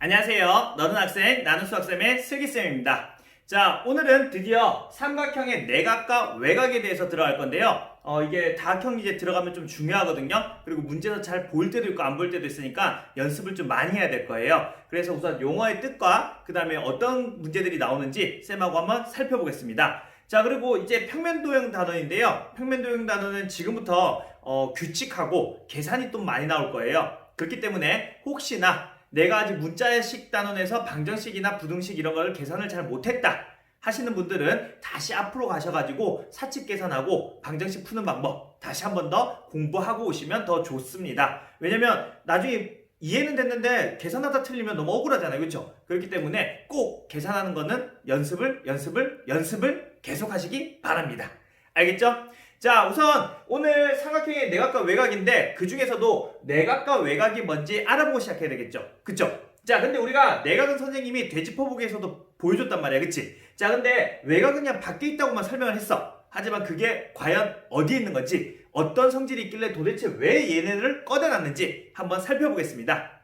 안녕하세요. 너는 학생, 나는 수학쌤의 슬기쌤입니다. 자, 오늘은 드디어 삼각형의 내각과 외각에 대해서 들어갈 건데요. 어, 이게 다각형 이제 들어가면 좀 중요하거든요. 그리고 문제에서 잘 보일 때도 있고 안 보일 때도 있으니까 연습을 좀 많이 해야 될 거예요. 그래서 우선 용어의 뜻과 그 다음에 어떤 문제들이 나오는지 쌤하고 한번 살펴보겠습니다. 자, 그리고 이제 평면도형 단원인데요. 평면도형 단원은 지금부터 어, 규칙하고 계산이 또 많이 나올 거예요. 그렇기 때문에 혹시나 내가 아직 문자식 단원에서 방정식이나 부등식 이런 걸 계산을 잘 못했다 하시는 분들은 다시 앞으로 가셔가지고 사칙 계산하고 방정식 푸는 방법 다시 한 번 더 공부하고 오시면 더 좋습니다. 왜냐면 나중에 이해는 됐는데 계산하다 틀리면 너무 억울하잖아요. 그렇죠? 그렇기 때문에 꼭 계산하는 거는 연습을 연습을 연습을 계속 하시기 바랍니다. 알겠죠? 자, 우선 오늘 삼각형의 내각과 외각인데 그 중에서도 내각과 외각이 뭔지 알아보고 시작해야 되겠죠. 그쵸? 자, 근데 우리가 내각은 선생님이 되짚어보기에서도 보여줬단 말이야. 그치? 자, 근데 외각은 그냥 밖에 있다고만 설명을 했어. 하지만 그게 과연 어디에 있는 건지, 어떤 성질이 있길래 도대체 왜 얘네를 꺼내놨는지 한번 살펴보겠습니다.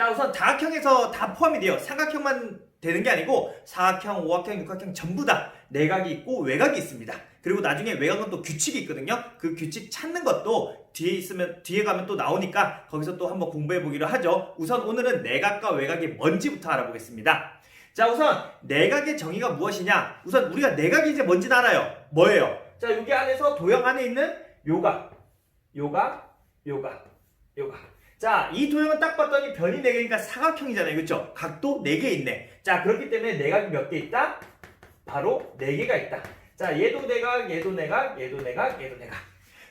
자, 우선 다각형에서 다 포함이 돼요. 삼각형만 되는 게 아니고 사각형, 오각형, 육각형 전부 다 내각이 있고 외각이 있습니다. 그리고 나중에 외곽은 또 규칙이 있거든요. 그 규칙 찾는 것도 뒤에 있으면 뒤에 가면 또 나오니까 거기서 또 한번 공부해 보기로 하죠. 우선 오늘은 내각과 외각이 뭔지부터 알아보겠습니다. 자, 우선 내각의 정의가 무엇이냐? 우선 우리가 내각이 이제 뭔지는 알아요. 뭐예요? 자, 여기 안에서 도형 안에 있는 요각, 요각, 요각, 요각. 자, 이 도형은 딱 봤더니 변이 4개니까 사각형이잖아요. 그렇죠? 각도 4개 있네. 자, 그렇기 때문에 내각이 몇 개 있다? 바로 4개가 있다. 자, 얘도 내각, 얘도 내각, 얘도 내각, 얘도 내각.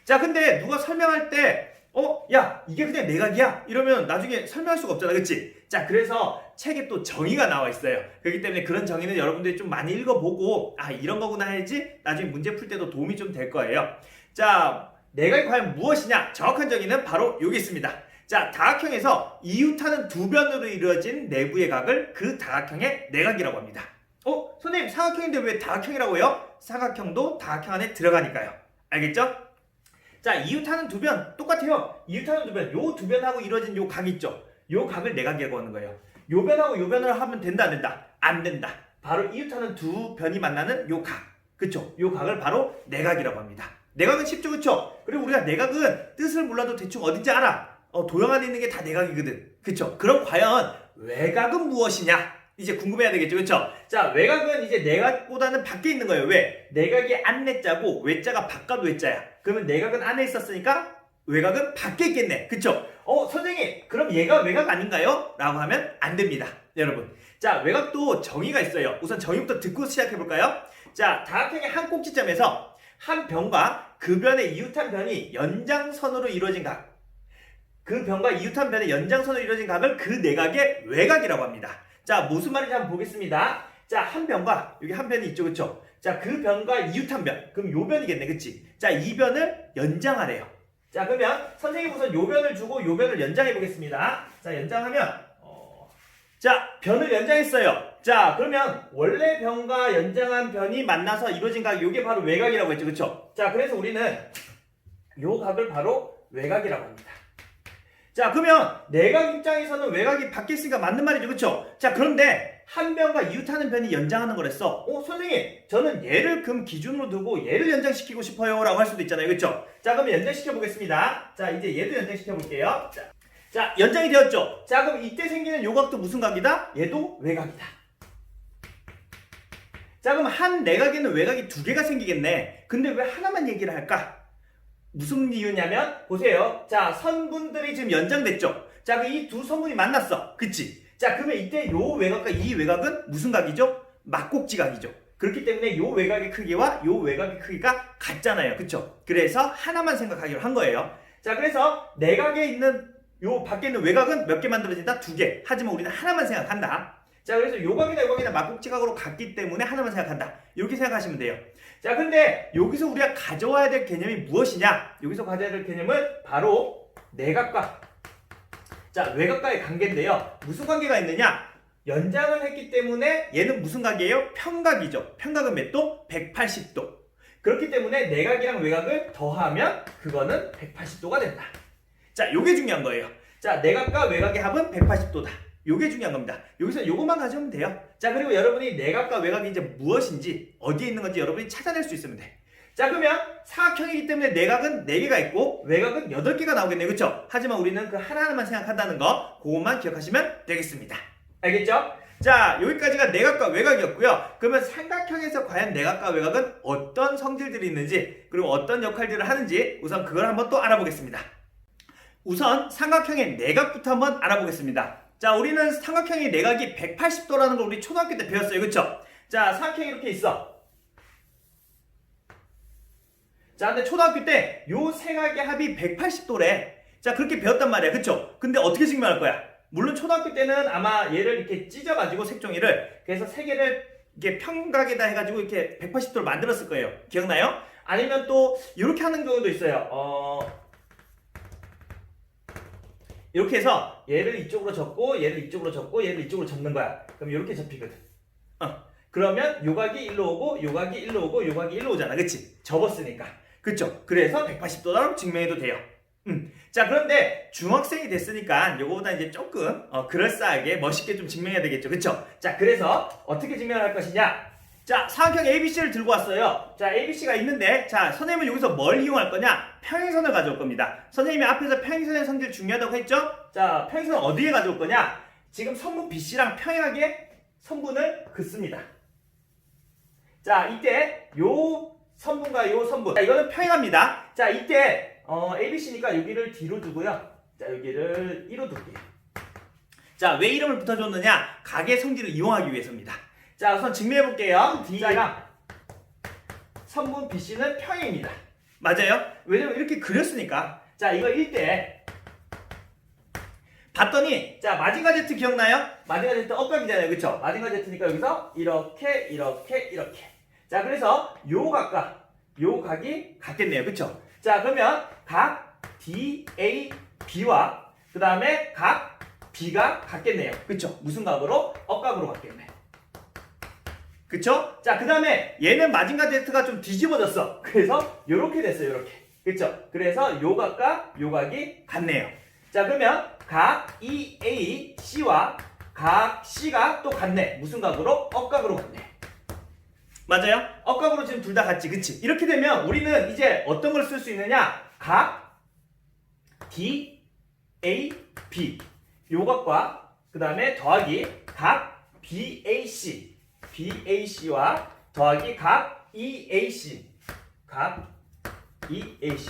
자, 근데 누가 설명할 때, 어, 야, 이게 그냥 내각이야? 이러면 나중에 설명할 수가 없잖아. 그치? 자, 그래서 책에 또 정의가 나와 있어요. 그렇기 때문에 그런 정의는 여러분들이 좀 많이 읽어보고, 아, 이런 거구나 해야지 나중에 문제 풀 때도 도움이 좀 될 거예요. 자, 내각이 과연 무엇이냐? 정확한 정의는 바로 여기 있습니다. 자, 다각형에서 이웃하는 두 변으로 이루어진 내부의 각을 그 다각형의 내각이라고 합니다. 어? 선생님, 사각형인데 왜 다각형이라고 해요? 사각형도 다각형 안에 들어가니까요. 알겠죠? 자, 이웃하는 두 변 똑같아요. 이웃하는 두 변, 요 두 변하고 이루어진 요 각 있죠? 요 각을 내각이라고 하는 거예요. 요 변하고 요 변을 하면 된다 안 된다? 안 된다. 바로 이웃하는 두 변이 만나는 요 각. 그쵸? 요 각을 바로 내각이라고 합니다. 내각은 쉽죠, 그쵸? 그리고 우리가 내각은 뜻을 몰라도 대충 어딘지 알아. 어, 도형 안에 있는 게 다 내각이거든. 그쵸? 그럼 과연 외각은 무엇이냐? 이제 궁금해야 되겠죠, 그렇죠? 자, 외곽은 이제 내각보다는 밖에 있는 거예요. 왜? 내각이 안내자고 외자가 바깥 외자야. 그러면 내각은 안에 있었으니까 외곽은 밖에 있겠네, 그렇죠? 어, 선생님, 그럼 얘가 외곽 아닌가요? 라고 하면 안 됩니다, 여러분. 자, 외곽도 정의가 있어요. 우선 정의부터 듣고 시작해 볼까요? 자, 다각형의 한 꼭지점에서 한 변과 그 변의 이웃한 변이 연장선으로 이루어진 각. 그 변과 이웃한 변의 연장선으로 이루어진 각을 그 내각의 외곽이라고 합니다. 자, 무슨 말인지 한번 보겠습니다. 자, 한 변과, 여기 한 변이 있죠, 그쵸? 자, 그 변과 이웃한 변. 그럼 요 변이겠네, 그치? 자, 이 변을 연장하래요. 자, 그러면 선생님 우선 요 변을 주고 요 변을 연장해 보겠습니다. 자, 연장하면, 어... 자, 변을 연장했어요. 자, 그러면 원래 변과 연장한 변이 만나서 이루어진 각, 요게 바로 외곽이라고 했죠, 그쵸? 자, 그래서 우리는 요 각을 바로 외곽이라고 합니다. 자 그러면 내각 입장에서는 외곽이 밖에 있으니까 맞는 말이죠 그쵸? 자 그런데 한 변과 이웃하는 변이 연장하는 거랬어 어 선생님 저는 얘를 금 기준으로 두고 얘를 연장시키고 싶어요 라고 할 수도 있잖아요 그쵸? 자 그러면 연장시켜 보겠습니다 자 이제 얘도 연장시켜 볼게요 자, 자 연장이 되었죠? 자 그럼 이때 생기는 요각도 무슨 각이다? 얘도 외곽이다 자 그럼 한 내각에는 외곽이 두 개가 생기겠네 근데 왜 하나만 얘기를 할까? 무슨 이유냐면 보세요. 자 선분들이 지금 연장됐죠. 자 그 이 두 선분이 만났어. 그치? 자 그러면 이때 요 외곽과 이 외곽은 무슨 각이죠? 막꼭지 각이죠. 그렇기 때문에 요 외곽의 크기와 요 외곽의 크기가 같잖아요. 그쵸? 그래서 하나만 생각하기로 한 거예요. 자 그래서 내각에 있는 요 밖에 있는 외곽은 몇 개 만들어진다? 두 개. 하지만 우리는 하나만 생각한다. 자 그래서 요각이나 요각이나 막꼭지 각으로 같기 때문에 하나만 생각한다. 이렇게 생각하시면 돼요. 자, 근데 여기서 우리가 가져와야 될 개념이 무엇이냐? 여기서 가져야 될 개념은 바로 내각과 자, 외곽과의 관계인데요. 무슨 관계가 있느냐? 연장을 했기 때문에 얘는 무슨 각이에요? 평각이죠. 평각은 몇 도? 180도. 그렇기 때문에 내각이랑 외곽을 더하면 그거는 180도가 된다. 자, 요게 중요한 거예요. 자, 내각과 외곽의 합은 180도다. 요게 중요한 겁니다. 여기서 요것만 가져오면 돼요. 자, 그리고 여러분이 내각과 외곽이 이제 무엇인지 어디에 있는 건지 여러분이 찾아낼 수 있으면 돼. 자, 그러면 사각형이기 때문에 내각은 4개가 있고 외곽은 8개가 나오겠네요. 그쵸? 하지만 우리는 그 하나하나만 생각한다는 거 그것만 기억하시면 되겠습니다. 알겠죠? 자, 여기까지가 내각과 외곽이었고요. 그러면 삼각형에서 과연 내각과 외곽은 어떤 성질들이 있는지 그리고 어떤 역할들을 하는지 우선 그걸 한번 또 알아보겠습니다. 우선 삼각형의 내각부터 한번 알아보겠습니다. 자, 우리는 삼각형의 내각이 180도라는 걸 우리 초등학교 때 배웠어요. 그쵸? 자, 삼각형이 이렇게 있어. 자, 근데 초등학교 때요 생각의 합이 180도래. 자, 그렇게 배웠단 말이야. 그쵸? 근데 어떻게 증명할 거야? 물론 초등학교 때는 아마 얘를 이렇게 찢어가지고 색종이를 그래서 세 개를 이게 평각에다 해가지고 이렇게 180도를 만들었을 거예요. 기억나요? 아니면 또 이렇게 하는 경우도 있어요. 어, 이렇게 해서 얘를 이쪽으로 접고 얘를 이쪽으로 접고 얘를 이쪽으로 접는 거야. 그럼 이렇게 접히거든. 어. 그러면 요각이 일로 오고 요각이 일로 오고 요각이 일로 오잖아. 그치? 접었으니까. 그쵸? 그래서 180도라고 증명해도 돼요. 음. 자, 그런데 중학생이 됐으니까 요거보다 이제 조금 어, 그럴싸하게 멋있게 좀 증명해야 되겠죠. 그쵸? 자, 그래서 어떻게 증명을 할 것이냐? 자, 사각형 ABC를 들고 왔어요. 자, ABC가 있는데, 자, 선생님은 여기서 뭘 이용할 거냐? 평행선을 가져올 겁니다. 선생님이 앞에서 평행선의 성질 중요하다고 했죠? 자, 평행선 어디에 가져올 거냐? 지금 선분 BC랑 평행하게 선분을 긋습니다. 자, 이때 요 선분과 요 선분. 자, 이거는 평행합니다. 자, 이때 어, ABC니까 여기를 D로 두고요. 자, 여기를 1로 둘게요. 자, 왜 이름을 붙여줬느냐? 각의 성질을 이용하기 위해서입니다. 자, 우선 증명해 볼게요. D랑 선분 BC는 평행입니다. 맞아요? 왜냐면 이렇게 그렸으니까. 자, 이거 1대 봤더니 자 마징가 제트 기억나요? 마징가 제트 엇각이잖아요 그쵸? 마징가 제트니까 여기서 이렇게 이렇게 이렇게 자 그래서 요 각과 요 각이 같겠네요 그쵸? 자 그러면 각 DA, B와 그 다음에 각 B가 같겠네요 그쵸? 무슨 각으로? 엇각으로 같겠네 그쵸? 자 그 다음에 얘는 마징가 제트가 좀 뒤집어졌어 그래서 요렇게 됐어요 요렇게 그쵸? 그래서 요 각과 요 각이 같네요 자 그러면 각 EA, C와 각 C가 또 같네. 무슨 각으로? 억각으로 같네. 맞아요? 억각으로 지금 둘 다 같지, 그치? 이렇게 되면 우리는 이제 어떤 걸 쓸 수 있느냐? 각 D, A, B 요 각과 그 다음에 더하기 각 BAC BAC와 더하기 각 EAC 각 EAC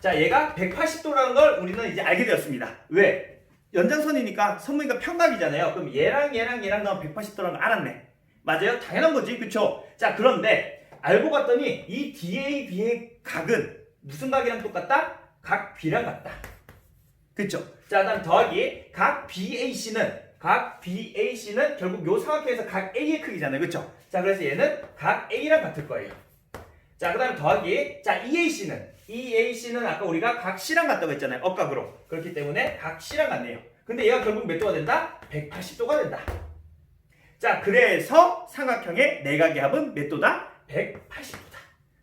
자, 얘가 180도라는 걸 우리는 이제 알게 되었습니다. 왜? 연장선이니까 선무니까 평각이잖아요. 그럼 얘랑 얘랑 얘랑 나면 180도라는 걸 알았네. 맞아요? 당연한 거지. 그쵸? 자, 그런데 알고 봤더니 이 DAB의 각은 무슨 각이랑 똑같다? 각 B랑 같다. 그쵸? 자, 다음 더하기 각 BAC는 각 BAC는 결국 요 삼각형에서 각 A의 크기잖아요. 그쵸? 자, 그래서 얘는 각 A랑 같을 거예요. 자, 그 다음에 더하기 자, EAC는 EAC는 아까 우리가 각 C랑 같다고 했잖아요. 억각으로. 그렇기 때문에 각 C랑 같네요. 근데 얘가 결국 몇 도가 된다? 180도가 된다. 자, 그래서 삼각형의 내각의 합은 몇 도다? 180도다.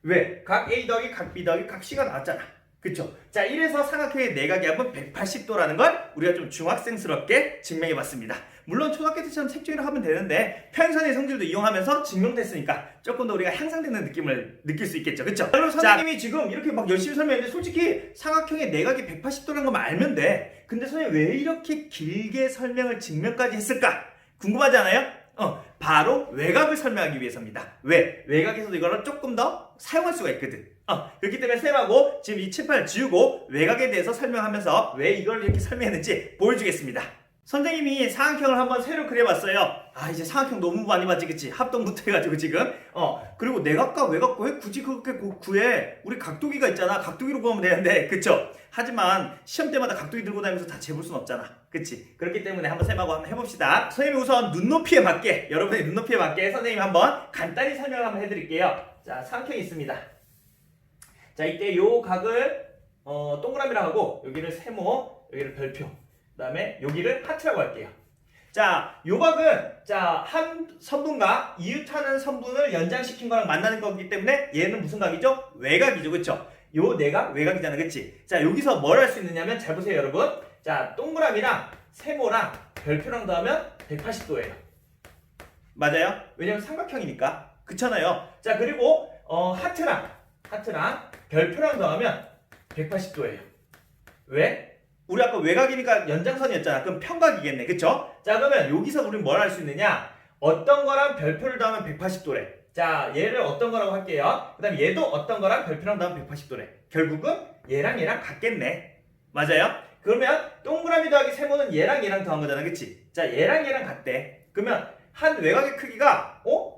왜? 각 A 더하기 각 B 더하기 각 C가 나왔잖아. 그쵸? 자, 이래서 삼각형의 내각의 합은 180도라는 걸 우리가 좀 중학생스럽게 증명해 봤습니다. 물론 초등학교 때처럼 색종이로 하면 되는데 평행선의 성질도 이용하면서 증명됐으니까 조금 더 우리가 향상되는 느낌을 느낄 수 있겠죠. 그쵸? 그럼 선생님이 지금 이렇게 막 열심히 설명했는데 솔직히 삼각형의 내각이 180도라는 것만 알면 돼. 근데 선생님 왜 이렇게 길게 설명을 증명까지 했을까? 궁금하지 않아요? 어, 바로 외곽을 설명하기 위해서입니다. 왜? 외곽에서도 이거를 조금 더 사용할 수가 있거든. 어, 그렇기 때문에 쌤하고 지금 이 칠판을 지우고 외곽에 대해서 설명하면서 왜 이걸 이렇게 설명했는지 보여주겠습니다. 선생님이 사각형을 한번 새로 그려봤어요. 아 이제 사각형 너무 많이 봤지 그치? 합동부터 해가지고 지금 어 그리고 내각과 외곽 왜 굳이 그렇게 구- 구해? 우리 각도기가 있잖아 각도기로 구하면 되는데 그쵸? 하지만 시험 때마다 각도기 들고 다니면서 다 재볼 순 없잖아 그치? 그렇기 때문에 한번 쌤하고 한번 해봅시다 선생님이 우선 눈높이에 맞게 여러분의 눈높이에 맞게 선생님이 한번 간단히 설명을 한번 해드릴게요 자 사각형이 있습니다 자 이때 요 각을 어, 동그라미라고 하고 여기를 세모 여기를 별표 그 다음에 여기를 하트라고 할게요. 자, 요 각은 자, 한 선분과 이웃하는 선분을 연장시킨 거랑 만나는 거기 때문에 얘는 무슨 각이죠? 외각이죠. 그쵸? 요 내각 외각이잖아. 그치? 자, 여기서 뭘 할 수 있느냐면 잘 보세요, 여러분. 자, 동그라미랑 세모랑 별표랑 더하면 180도예요. 맞아요? 왜냐면 삼각형이니까. 그렇잖아요. 자, 그리고 어, 하트랑 하트랑 별표랑 더하면 180도예요. 왜? 우리 아까 외곽이니까 연장선이었잖아. 그럼 평각이겠네. 그쵸? 자, 그러면 여기서 우리는 뭘 할 수 있느냐? 어떤 거랑 별표를 더하면 180도래. 자, 얘를 어떤 거라고 할게요. 그 다음에 얘도 어떤 거랑 별표랑 더하면 180도래. 결국은 얘랑 얘랑 같겠네. 맞아요? 그러면 동그라미 더하기 세모는 얘랑 얘랑 더한 거잖아. 그치? 자, 얘랑 얘랑 같대. 그러면 한 외곽의 크기가, 어?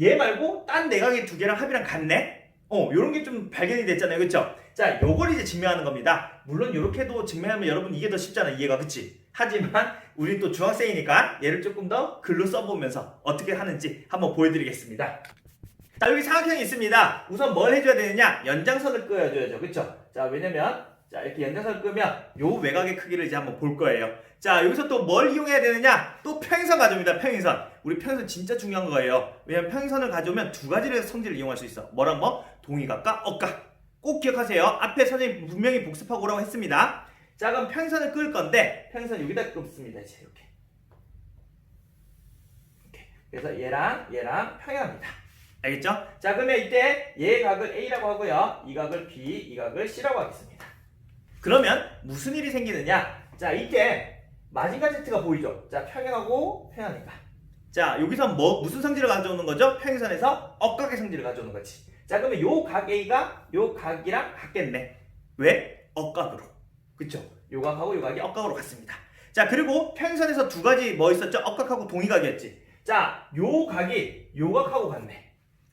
얘 말고 딴 내각의 두 개랑 합이랑 같네? 어, 요런 게 좀 발견이 됐잖아요. 그쵸? 자, 요걸 이제 증명하는 겁니다. 물론 요렇게도 증명하면 여러분 이게 더 쉽잖아. 이해가. 그치? 하지만 우리 또 중학생이니까 얘를 조금 더 글로 써보면서 어떻게 하는지 한번 보여드리겠습니다. 자, 여기 삼각형이 있습니다. 우선 뭘 해줘야 되느냐? 연장선을 끄어줘야죠. 그쵸? 자, 왜냐면 자, 이렇게 연장선을 끄면 요 외곽의 크기를 이제 한번 볼 거예요. 자, 여기서 또 뭘 이용해야 되느냐? 또 평행선 가져옵니다. 평행선. 우리 평행선 진짜 중요한 거예요. 왜냐면 평행선을 가져오면 두 가지의 성질을 이용할 수 있어. 뭐랑 뭐? 동의각과 억각. 꼭 기억하세요. 앞에 선생님 분명히 복습하고 오라고 했습니다. 자, 그럼 평행선을 끌 건데 평행선 여기다 끄습니다. 이제. 이렇게. 그래서 얘랑 얘랑 평행합니다. 알겠죠? 자, 그러면 이때 얘 각을 A라고 하고요. 이 각을 B, 이 각을 C라고 하겠습니다. 그러면 무슨 일이 생기느냐? 자, 이때 마징가 Z가 보이죠? 자, 평행하고 평행하니까. 자, 여기서 뭐 무슨 성질을 가져오는 거죠? 평행선에서 억각의 성질을 가져오는 거지. 자, 그러면 요 각 A가 요 각이랑 같겠네. 왜? 억각으로. 그쵸? 요 각하고 요 각이 억각으로 같습니다. 자, 그리고 평행선에서 두 가지 뭐 있었죠? 억각하고 동의각이었지. 자, 요 각이 요 각하고 같네.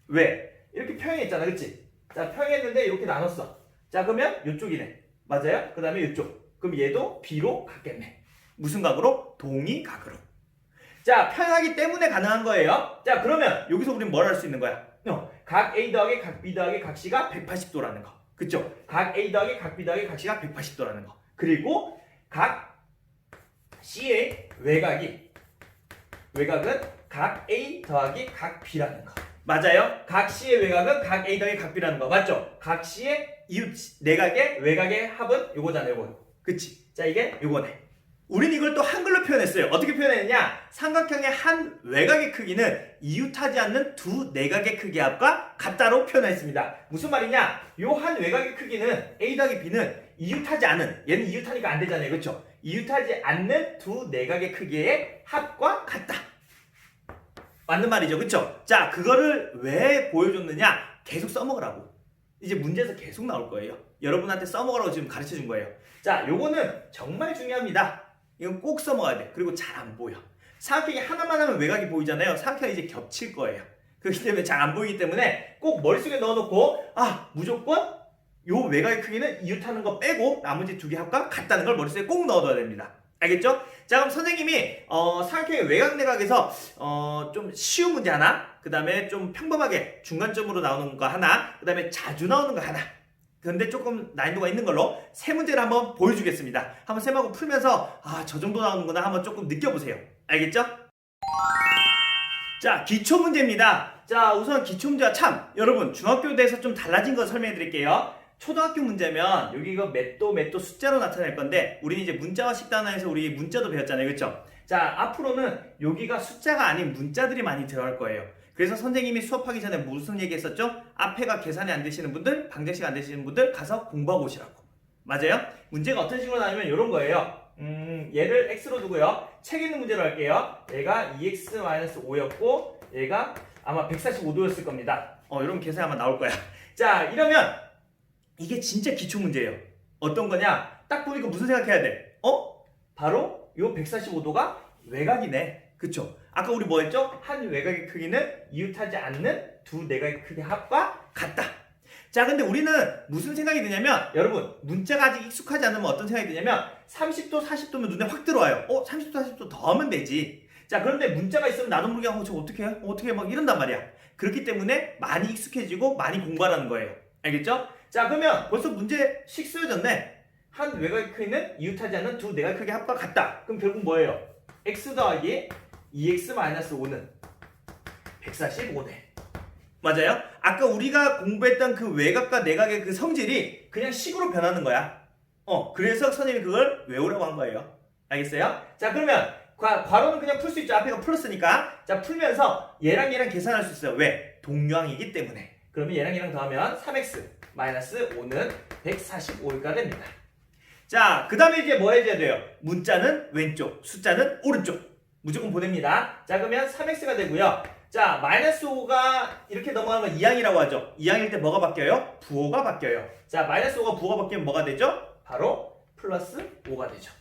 왜? 이렇게 평행했잖아, 그치? 자, 평행했는데 이렇게 나눴어. 자, 그러면 이쪽이네. 맞아요? 그 다음에 이쪽. 그럼 얘도 B로 같겠네. 무슨 각으로? 동의각으로. 자, 평행하기 때문에 가능한 거예요. 자, 그러면 여기서 우리는 뭘 할 수 있는 거야? 어, 각 A 더하기 각 B 더하기 각 C가 180도라는 거. 그쵸? 각 A 더하기 각 B 더하기 각 C가 180도라는 거. 그리고 각 C의 외곽이 외곽은 각 A 더하기 각 B라는 거. 맞아요? 각 C의 외곽은 각 A 더하기 각 B라는 거. 맞죠? 각 C의 이웃 내각의 외곽의 합은 요거잖아요, 요거. 그치? 자, 이게 요거네. 우린 이걸 또 한글로 표현했어요. 어떻게 표현했냐? 삼각형의 한 외곽의 크기는 이웃하지 않는 두 내각의 크기 합과 같다로 표현했습니다. 무슨 말이냐? 요 한 외곽의 크기는 A 더하기 B는 이웃하지 않은 얘는 이웃하니까 안 되잖아요. 그렇죠? 이웃하지 않는 두 내각의 크기의 합과 같다. 맞는 말이죠. 그렇죠? 자, 그거를 왜 보여줬느냐? 계속 써먹으라고. 이제 문제에서 계속 나올 거예요. 여러분한테 써먹으라고 지금 가르쳐 준 거예요. 자, 요거는 정말 중요합니다. 이건 꼭 써먹어야 돼. 그리고 잘 안 보여. 삼각형이 하나만 하면 외곽이 보이잖아요. 삼각형이 이제 겹칠 거예요. 그렇기 때문에 잘 안 보이기 때문에 꼭 머릿속에 넣어놓고 아 무조건 요 외곽의 크기는 이웃하는 거 빼고 나머지 두 개 합과 같다는 걸 머릿속에 꼭 넣어둬야 됩니다. 알겠죠? 자 그럼 선생님이 어, 삼각형의 외곽 내각에서 어, 좀 쉬운 문제 하나 그 다음에 좀 평범하게 중간점으로 나오는 거 하나 그 다음에 자주 나오는 거 하나 근데 조금 난이도가 있는 걸로 세 문제를 한번 보여주겠습니다. 한번 셈하고 풀면서 아 저 정도 나오는구나 한번 조금 느껴보세요. 알겠죠? 자 기초 문제입니다. 자 우선 기초 문제가 참 여러분 중학교 대해서 좀 달라진 거 설명해 드릴게요. 초등학교 문제면 여기 이거 맷도 맷도 숫자로 나타낼 건데 우리는 이제 문자화식 단어에서 우리 문자도 배웠잖아요. 그렇죠? 자 앞으로는 여기가 숫자가 아닌 문자들이 많이 들어갈 거예요. 그래서 선생님이 수업하기 전에 무슨 얘기 했었죠? 앞에가 계산이 안 되시는 분들, 방정식 안 되시는 분들 가서 공부하고 오시라고. 맞아요? 문제가 어떤 식으로 나오면 이런 거예요. 음, 얘를 x로 두고요. 책 있는 문제로 할게요. 얘가 2x-5였고 얘가 아마 145도였을 겁니다. 어, 이런 계산이 아마 나올 거야. 자, 이러면 이게 진짜 기초 문제예요. 어떤 거냐? 딱 보니까 무슨 생각해야 돼? 어? 바로 요 145도가 외곽이네. 그쵸? 아까 우리 뭐 했죠? 한 외곽의 크기는 이웃하지 않는 두 내각의 크기 합과 같다. 자, 근데 우리는 무슨 생각이 드냐면, 여러분, 문자가 아직 익숙하지 않으면 어떤 생각이 드냐면, 30도, 40도면 눈에 확 들어와요. 어, 30도, 40도 더 하면 되지. 자, 그런데 문자가 있으면 나도 모르게 하고, 저 어떻게 해? 어, 어떻게 해? 막 이런단 말이야. 그렇기 때문에 많이 익숙해지고 많이 공부하라는 거예요. 알겠죠? 자, 그러면 벌써 문제 식수여졌네. 한 외곽의 크기는 이웃하지 않는 두 내각의 크기 합과 같다. 그럼 결국 뭐예요? x 더하기 2x-5는 145네. 맞아요? 아까 우리가 공부했던 그 외곽과 내각의 그 성질이 그냥 식으로 변하는 거야. 어, 그래서 선생님이 그걸 외우라고 한 거예요. 알겠어요? 자, 그러면 과, 괄호는 그냥 풀 수 있죠. 앞에가 플러스니까. 자, 풀면서 얘랑 얘랑 계산할 수 있어요. 왜? 동량이기 때문에. 그러면 얘랑 얘랑 더하면 3x 마이너스 5는 145가 됩니다. 자, 그 다음에 이제 뭐 해줘야 돼요? 문자는 왼쪽, 숫자는 오른쪽. 무조건 보냅니다. 자, 그러면 3x가 되고요. 자, 마이너스 5가 이렇게 넘어가는 건 2항이라고 하죠. 2항일 때 뭐가 바뀌어요? 부호가 바뀌어요. 자, 마이너스 5가 부호가 바뀌면 뭐가 되죠? 바로 플러스 5가 되죠.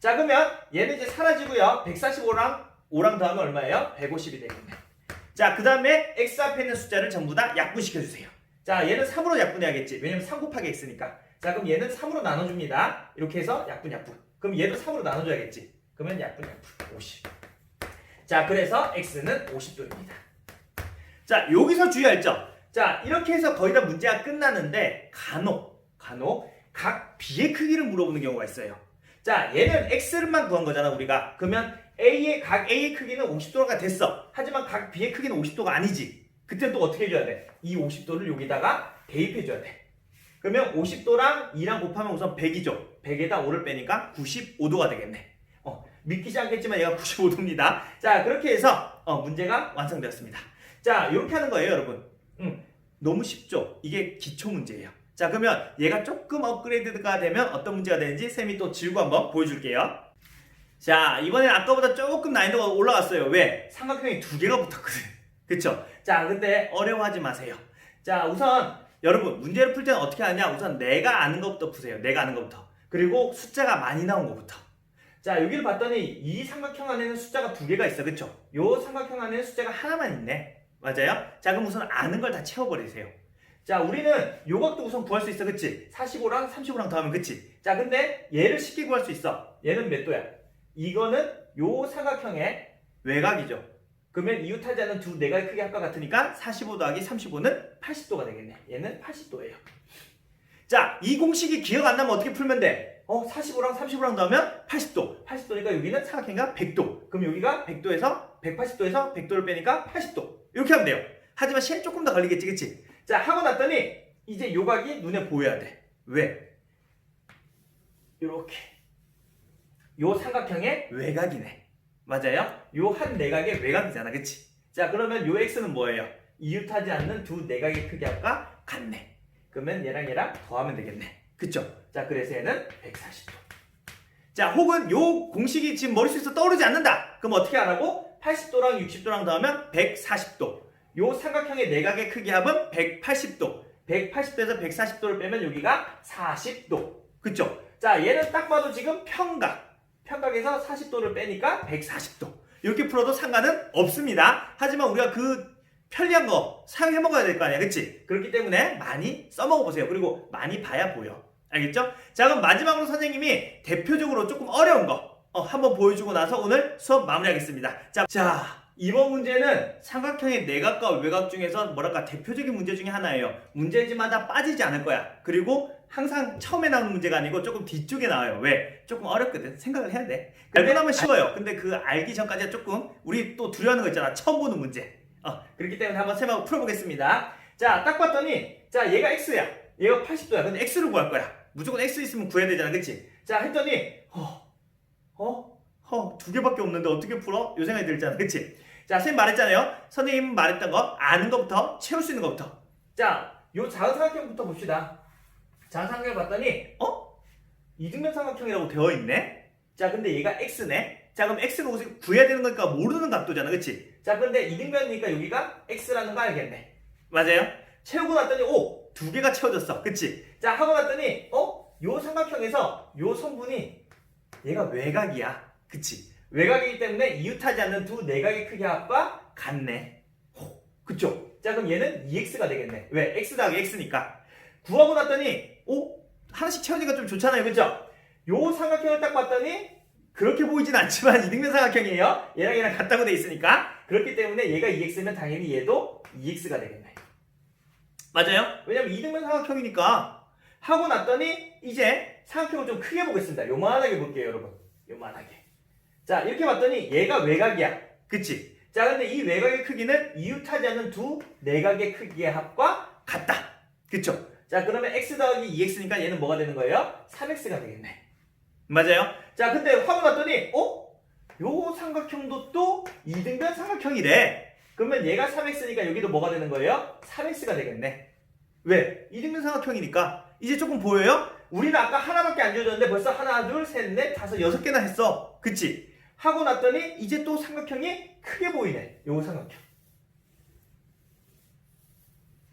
자, 그러면 얘는 이제 사라지고요. 145랑 5랑 더하면 얼마예요? 150이 되겠네. 자, 그 다음에 x 앞에 있는 숫자를 전부 다 약분시켜주세요. 자, 얘는 3으로 약분해야겠지. 왜냐면 3 곱하기 x니까. 자, 그럼 얘는 3으로 나눠줍니다. 이렇게 해서 약분, 약분. 그럼 얘도 3으로 나눠줘야겠지. 그러면 약분, 약분. 50. 자, 그래서 x는 50도입니다. 자, 여기서 주의할 점. 자, 이렇게 해서 거의 다 문제가 끝나는데 간혹, 간혹 각 b의 크기를 물어보는 경우가 있어요. 자, 얘는 x를만 구한 거잖아, 우리가. 그러면 a의 각 a의 크기는 50도가 됐어. 하지만 각 b의 크기는 50도가 아니지. 그때 또 어떻게 해줘야 돼? 이 50도를 여기다가 대입해줘야 돼. 그러면 50도랑 2랑 곱하면 우선 100이죠. 100에다 5를 빼니까 95도가 되겠네. 어, 믿기지 않겠지만 얘가 95도입니다. 자, 그렇게 해서 어, 문제가 완성되었습니다. 자, 이렇게 하는 거예요, 여러분. 음, 너무 쉽죠? 이게 기초 문제예요. 자, 그러면 얘가 조금 업그레이드가 되면 어떤 문제가 되는지 쌤이 또 지우고 한번 보여줄게요. 자, 이번엔 아까보다 조금 난이도가 올라갔어요. 왜? 삼각형이 두 개가 붙었거든. 그쵸? 자, 근데 어려워하지 마세요. 자, 우선 여러분 문제를 풀 때는 어떻게 하냐? 우선 내가 아는 것부터 푸세요. 내가 아는 것부터. 그리고 숫자가 많이 나온 것부터. 자, 여기를 봤더니 이 삼각형 안에는 숫자가 두 개가 있어. 그쵸? 요 삼각형 안에는 숫자가 하나만 있네. 맞아요? 자, 그럼 우선 아는 걸 다 채워버리세요. 자, 우리는 요것도 우선 구할 수 있어. 그치? 45랑 35랑 더하면 그치? 자, 근데 얘를 쉽게 구할 수 있어. 얘는 몇 도야? 이거는 요 삼각형의 외곽이죠. 그러면 이웃하지 않는 두 내각의 크기 합과 같으니까 45 더하기 35는 80도가 되겠네. 얘는 80도예요. 자, 이 공식이 기억 안 나면 어떻게 풀면 돼? 어, 45랑 35랑 더하면 80도. 80도니까 여기는 삼각형과 100도. 그럼 여기가 100도에서 180도에서 100도를 빼니까 80도. 이렇게 하면 돼요. 하지만 시간 조금 더 걸리겠지, 그치? 자, 하고 났더니 이제 요각이 눈에 보여야 돼. 왜? 이렇게. 요 삼각형의 외곽이네. 맞아요? 요 한 내각의 외곽이잖아. 그치? 자, 그러면 요 x는 뭐예요? 이웃하지 않는 두 내각의 크기 합과 같네. 그러면 얘랑 얘랑 더하면 되겠네. 그쵸? 자, 그래서 얘는 140도. 자, 혹은 요 공식이 지금 머릿속에서 떠오르지 않는다. 그럼 어떻게 하라고? 80도랑 60도랑 더하면 140도. 요 삼각형의 내각의 크기 합은 180도. 180도에서 140도를 빼면 여기가 40도. 그쵸? 자, 얘는 딱 봐도 지금 평각. 평각에서 40도를 빼니까 140도. 이렇게 풀어도 상관은 없습니다. 하지만 우리가 그 편리한 거 사용해 먹어야 될 거 아니야. 그치? 그렇기 때문에 많이 써먹어 보세요. 그리고 많이 봐야 보여. 알겠죠? 자, 그럼 마지막으로 선생님이 대표적으로 조금 어려운 거 어, 한번 보여주고 나서 오늘 수업 마무리하겠습니다. 자, 자, 이번 문제는 삼각형의 내각과 외곽 중에서 뭐랄까 대표적인 문제 중에 하나예요. 문제지마다 빠지지 않을 거야. 그리고 항상 처음에 나오는 문제가 아니고 조금 뒤쪽에 나와요. 왜? 조금 어렵거든. 생각을 해야 돼. 알고 나면 쉬워요. 근데 그 알기 전까지가 조금 우리 또 두려워하는 거 있잖아. 처음 보는 문제. 어, 그렇기 때문에 한번 쌤하고 풀어보겠습니다. 자, 딱 봤더니 자, 얘가 x야. 얘가 80도야. 근데 x를 구할 거야. 무조건 x 있으면 구해야 되잖아. 그치? 자, 했더니 어, 어, 어, 두 개밖에 없는데 어떻게 풀어? 요 생각이 들잖아. 그치? 자, 선생님 말했잖아요. 선생님 말했던 거 아는 것부터 채울 수 있는 것부터. 자, 요 작은 삼각형부터 봅시다. 작은 삼각형 봤더니 어? 이등변 삼각형이라고 되어 있네. 자, 근데 얘가 x네. 자, 그럼 x는 어디서 구해야 되는 거니까 모르는 각도잖아. 그치? 자, 근데 이등변이니까 여기가 x라는 거 알겠네. 맞아요? 채우고 났더니 오! 두 개가 채워졌어. 그치? 자, 하고 났더니 어? 요 삼각형에서 요 성분이 얘가 외곽이야. 그치? 외곽이기 때문에 이웃하지 않는 두 내각의 크기 합과 같네. 호, 그쵸? 자, 그럼 얘는 2x가 되겠네. 왜? x 더하기 x니까. 구하고 났더니, 오? 하나씩 채우니까 좀 좋잖아요. 그쵸? 요 삼각형을 딱 봤더니, 그렇게 보이진 않지만 이등변 삼각형이에요. 얘랑 얘랑 같다고 돼 있으니까. 그렇기 때문에 얘가 2x면 당연히 얘도 2x가 되겠네. 맞아요? 왜냐면 이등변 삼각형이니까. 하고 났더니, 이제 삼각형을 좀 크게 보겠습니다. 요만하게 볼게요, 여러분. 요만하게. 자, 이렇게 봤더니 얘가 외곽이야. 그치? 자, 근데 이 외곽의 크기는 이웃하지 않는 두 내각의 크기의 합과 같다. 그쵸? 자, 그러면 x 더하기 2x니까 얘는 뭐가 되는 거예요? 3x가 되겠네. 맞아요? 자, 근데 화면 봤더니, 어? 요 삼각형도 또 2등변 삼각형이래. 그러면 얘가 3x니까 여기도 뭐가 되는 거예요? 3x가 되겠네. 왜? 2등변 삼각형이니까. 이제 조금 보여요? 우리는 아까 하나밖에 안 지워졌는데 벌써 하나, 둘, 셋, 넷, 다섯, 여섯 개나 했어. 그치? 하고 났더니 이제 또 삼각형이 크게 보이네. 요 삼각형.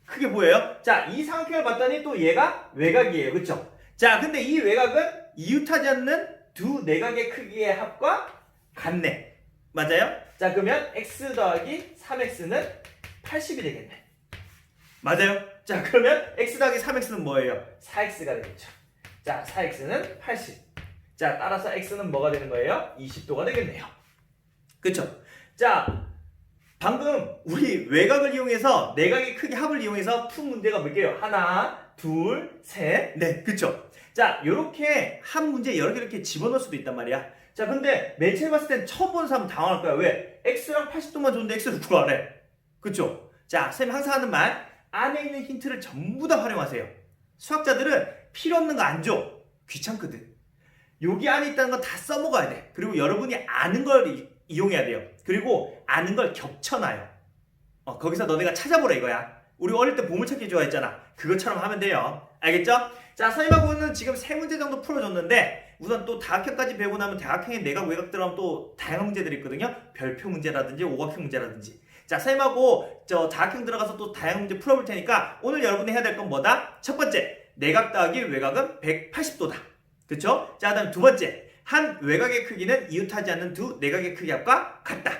크게 보여요? 자, 이 삼각형을 봤더니 또 얘가 외곽이에요. 그쵸? 자, 근데 이 외곽은 이웃하지 않는 두 내각의 크기의 합과 같네. 맞아요? 자, 그러면 x 더하기 3x는 80이 되겠네. 맞아요? 자, 그러면 x 더하기 3x는 뭐예요? 4x가 되겠죠. 자, 4x는 80. 자, 따라서 x는 뭐가 되는 거예요? 20도가 되겠네요. 그쵸? 자, 방금 우리 외곽을 이용해서 내각의 크기 합을 이용해서 푼 문제가 몇 개요? 하나, 둘, 셋, 넷. 그쵸? 자, 요렇게 한 문제 여러 개 이렇게 집어넣을 수도 있단 말이야. 자, 근데 맨 처음에 봤을 땐 처음 보는 사람 당황할 거야. 왜? x랑 80도만 줬는데 x를 구하래. 그쵸? 자, 쌤이 항상 하는 말. 안에 있는 힌트를 전부 다 활용하세요. 수학자들은 필요 없는 거 안 줘. 귀찮거든. 여기 안에 있다는 거다 써먹어야 돼. 그리고 여러분이 아는 걸 이- 이용해야 돼요. 그리고 아는 걸 겹쳐놔요. 어, 거기서 너네가 찾아보라 이거야. 우리 어릴 때 보물찾기 좋아했잖아. 그것처럼 하면 돼요. 알겠죠? 자, 선생님하고는 지금 세 문제 정도 풀어줬는데 우선 또 다학형까지 배우고 나면 대학형에 내각 외곽 들어가면 또 다양한 문제들이 있거든요. 별표 문제라든지 오각형 문제라든지. 자, 선생님하고 저 다학형 들어가서 또 다양한 문제 풀어볼 테니까 오늘 여러분이 해야 될 건 뭐다? 첫 번째, 내각 더하기 외곽은 180도다. 그쵸? 자, 그다음 두 번째, 한 외곽의 크기는 이웃하지 않는 두 내각의 크기 합과 같다.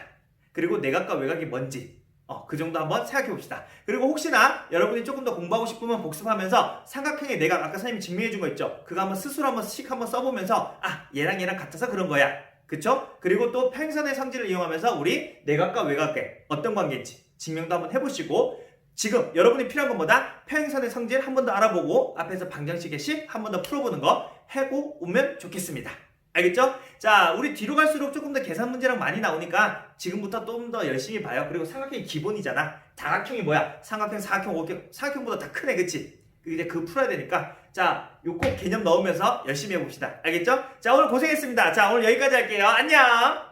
그리고 내각과 외곽이 뭔지 어, 그 정도 한번 생각해 봅시다. 그리고 혹시나 여러분이 조금 더 공부하고 싶으면 복습하면서 삼각형의 내각 아까 선생님이 증명해 준 거 있죠? 그거 한번 스스로 한번 씩 한번 써보면서 아 얘랑 얘랑 같아서 그런 거야. 그쵸? 그리고 또 평선의 성질을 이용하면서 우리 내각과 외곽의 어떤 관계인지 증명도 한번 해보시고 지금 여러분이 필요한 건 뭐다? 평행선의 성질 한 번 더 알아보고 앞에서 방정식의 식 한 번 더 풀어보는 거 해고 오면 좋겠습니다. 알겠죠? 자, 우리 뒤로 갈수록 조금 더 계산 문제랑 많이 나오니까 지금부터 좀 더 열심히 봐요. 그리고 삼각형이 기본이잖아. 다각형이 뭐야? 삼각형, 사각형, 오각형, 사각형보다 다 크네, 그치? 이제 그 풀어야 되니까 자, 요꼭 개념 넣으면서 열심히 해봅시다. 알겠죠? 자, 오늘 고생했습니다. 자, 오늘 여기까지 할게요. 안녕!